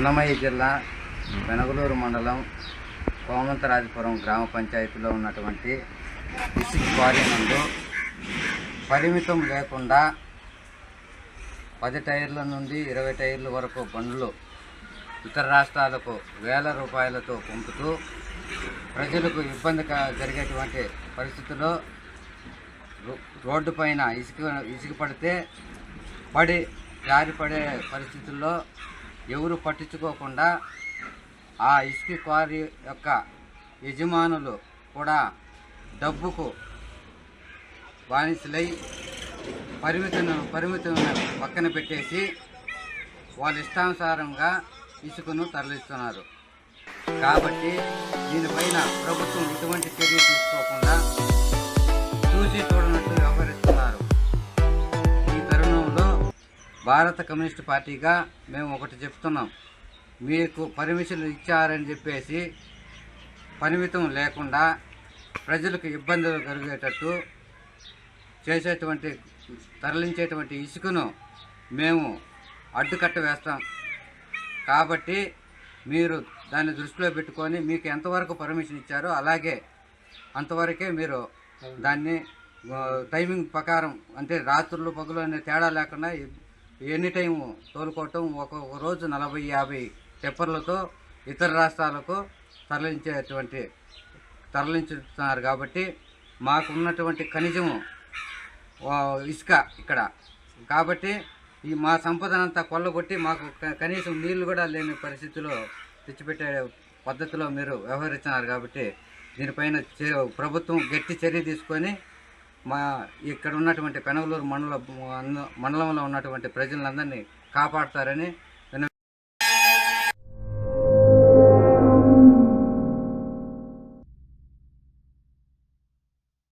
అన్నమయ్య జిల్లా వెనగలూరు మండలం కోమంతరాజపురం గ్రామ పంచాయతీలో ఉన్నటువంటి ఇసుక క్వారీ నందు పరిమితం లేకుండా పది టైర్ల నుండి ఇరవై టైర్ల వరకు బండ్లు ఇతర రాష్ట్రాలకు వేల రూపాయలతో పంపుతూ ప్రజలకు ఇబ్బంది జరిగేటువంటి పరిస్థితుల్లో రో- రోడ్డు పైన ఇసుక ఇసుక పడితే పడి జారి పడే పరిస్థితుల్లో ఎవరు పట్టించుకోకుండా ఆ ఇసుక క్వారీ యొక్క యజమానులు కూడా డబ్బుకు బానిసలై పరిమితులను పరిమితులను పక్కన పెట్టేసి వాళ్ళ ఇష్టానుసారంగా ఇసుకను తరలిస్తున్నారు. కాబట్టి దీనిపైన ప్రభుత్వం ఎటువంటి చర్య తీసుకోకుండా భారత కమ్యూనిస్ట్ పార్టీగా మేము ఒకటి చెప్తున్నాం. మీకు పర్మిషన్లు ఇచ్చారని చెప్పేసి పరిమితం లేకుండా ప్రజలకు ఇబ్బందులు కలిగేటట్టు చేసేటువంటి తరలించేటువంటి ఇసుకను మేము అడ్డుకట్ట వేస్తాం. కాబట్టి మీరు దాన్ని దృష్టిలో పెట్టుకొని మీకు ఎంతవరకు పర్మిషన్ ఇచ్చారో అలాగే అంతవరకే మీరు దాన్ని టైమింగ్ ప్రకారం అంటే రాత్రులు పగులు అనే తేడా లేకుండా ఎనీ టైం తోలుకోవటం ఒక్కొక్క రోజు నలభై యాభై టెప్పర్లతో ఇతర రాష్ట్రాలకు తరలించేటువంటి తరలించుతున్నారు కాబట్టి మాకు ఉన్నటువంటి ఖనిజము ఇసుక ఇక్కడ. కాబట్టి ఈ మా సంపదనంతా కొల్లగొట్టి మాకు కనీసం నీళ్ళు కూడా లేని పరిస్థితిలో తెచ్చిపెట్టే పద్ధతిలో మీరు వ్యవహరిస్తున్నారు కాబట్టి దీనిపైన ప్రభుత్వం గట్టి చర్య తీసుకొని మా ఇక్కడ ఉన్నటువంటి పెనవలూరు మండల మండలంలో ఉన్నటువంటి ప్రజలందరినీ కాపాడతారని